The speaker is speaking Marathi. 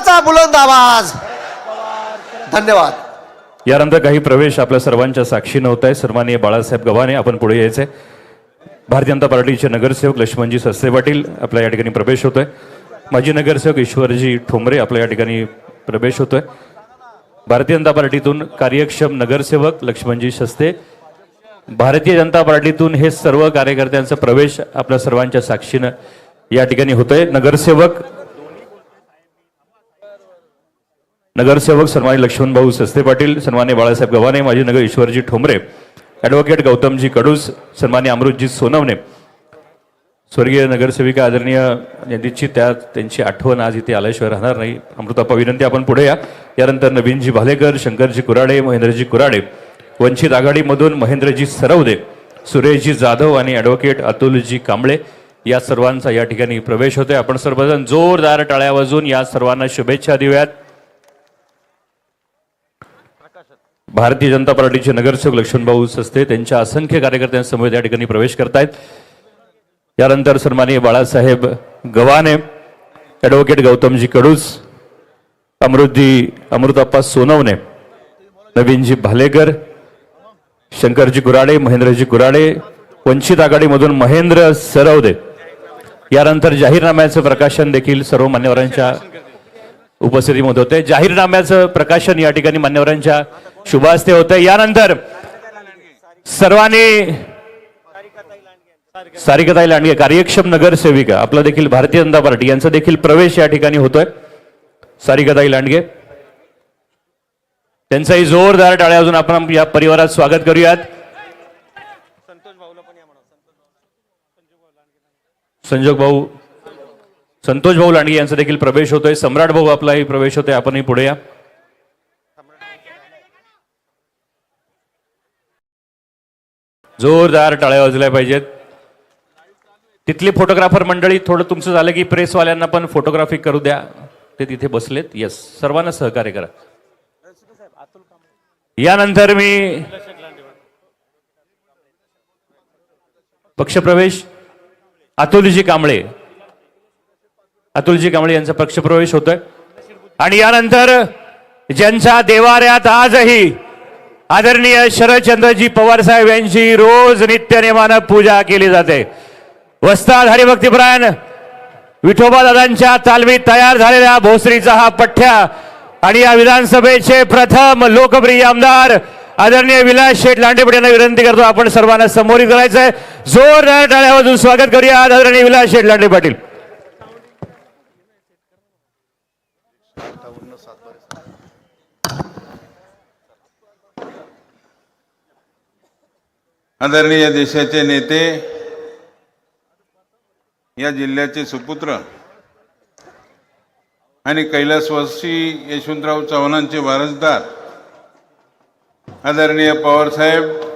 पवाराचा बुलंद आवाज. धन्यवाद. यानंतर काही प्रवेश आपल्या सर्वांच्या साक्षीनं होत आहे सन्माननीय बाळासाहेब गव्हाणे आपण पुढे यायचे भारतीय जनता पार्टीचे नगरसेवक लक्ष्मणजी सस्ते पाटील आपल्या या ठिकाणी प्रवेश होतोय. माजी नगरसेवक ईश्वरजी ठोंबरे आपल्या या ठिकाणी प्रवेश होतोय. भारतीय जनता पार्टीतून कार्यक्षम नगरसेवक लक्ष्मणजी सस्ते भारतीय जनता पार्टीतून हे सर्व कार्यकर्त्यांचा प्रवेश आपल्या सर्वांच्या साक्षीनं या ठिकाणी होतोय. नगरसेवक नगरसेवक सन्मान्य लक्ष्मण भाऊ सस्ते पाटील सन्मान्य बाळासाहेब गव्हाणे माजी नगर ईश्वरजी ठोंबरे ॲडव्होकेट गौतमजी कडूस सन्मान्य अमृतजी सोनवणे. स्वर्गीय नगरसेविका आदरणीय निधीची त्या त्यांची आठवण आज इथे आल्याशिवाय राहणार नाही. अमृतापा विनंती आपण पुढे या. यानंतर नवीनजी भालेकर शंकरजी कुराडे महेंद्रजी कुराडे वंचित आघाडीमधून महेंद्रजी सरवदे सुरेशजी जाधव आणि ॲडव्होकेट अतुलजी कांबळे या सर्वांचा या ठिकाणी प्रवेश होतोय. आपण सर्वजण जोरदार टाळ्या वाजून या सर्वांना शुभेच्छा देऊयात. भारतीय जनता पार्टीचे नगरसेवक लक्ष्मणभाऊ सस्ते त्यांच्या असंख्य कार्यकर्त्यांसमोर या ठिकाणी प्रवेश करतायत. यानंतर सन्माननीय बाळासाहेब गव्हाणे ॲडव्होकेट गौतमजी कडूस अमृतजी अमृताप्पा सोनवणे नवीनजी भालेकर शंकरजी गुराडे महेंद्रजी गुराडे वंचित आघाडीमधून महेंद्र सरवदे. यानंतर जाहीरनाम्याचं प्रकाशन देखील सर्व मान्यवरांच्या उपस्थितीमध्ये होते. जाहीरनाम्याचं प्रकाशन या ठिकाणी मान्यवरांच्या शुभ हस्ते होते. यानंतर सर्वांनी सारिकाताई लांडगे कार्यक्षम नगरसेविका आपला देखील भारतीय जनता पार्टी यांचा देखील प्रवेश या ठिकाणी होतोय. सारिकाताई लांडगे त्यांचाही जोरदार टाळ्या अजून आपण या परिवारात स्वागत करूयात. संजोग भाऊ संतोष भाऊ लांडगे यांचा देखील प्रवेश होतोय. सम्राट भाऊ आपलाही प्रवेश होतोय. आपणही पुढे या. जोरदार टाळ्या वाजल्या पाहिजेत. तिथली फोटोग्राफर मंडळी थोडं तुमचं झालं की प्रेसवाल्यांना पण फोटोग्राफी करू द्या. ते तिथे बसलेत. येस सर्वांना सहकार्य करा. यानंतर मी पक्षप्रवेश. अतुलजी कांबळे. अतुलजी कांबळे यांचा पक्षप्रवेश होतोय. आणि यानंतर ज्यांच्या देवाऱ्यात आजही आदरणीय शरदचंद्रजी पवार साहेब यांची रोज नित्यनेमानं पूजा केली जाते. वस्ताद हरिभक्तीपरायण विठोबा दादांच्या तालमीत तयार झालेल्या भोसरीचा हा पठ्ठ्या आणि या विधानसभेचे प्रथम लोकप्रिय आमदार आदरणीय विलास शेठ लांडेपट यांना विनंती करतो आपण सर्वांना समोरित करायचंय. जोरदार टाळ्या स्वागत करूया आदरणीय विलास शेठ लांडे पाटील. आदरणीय देशाचे नेते या जिल्ह्याचे सुपुत्र आणि कैलासवासी यशवंतराव चव्हाणांचे वारसदार आदरणीय पवारसाहेब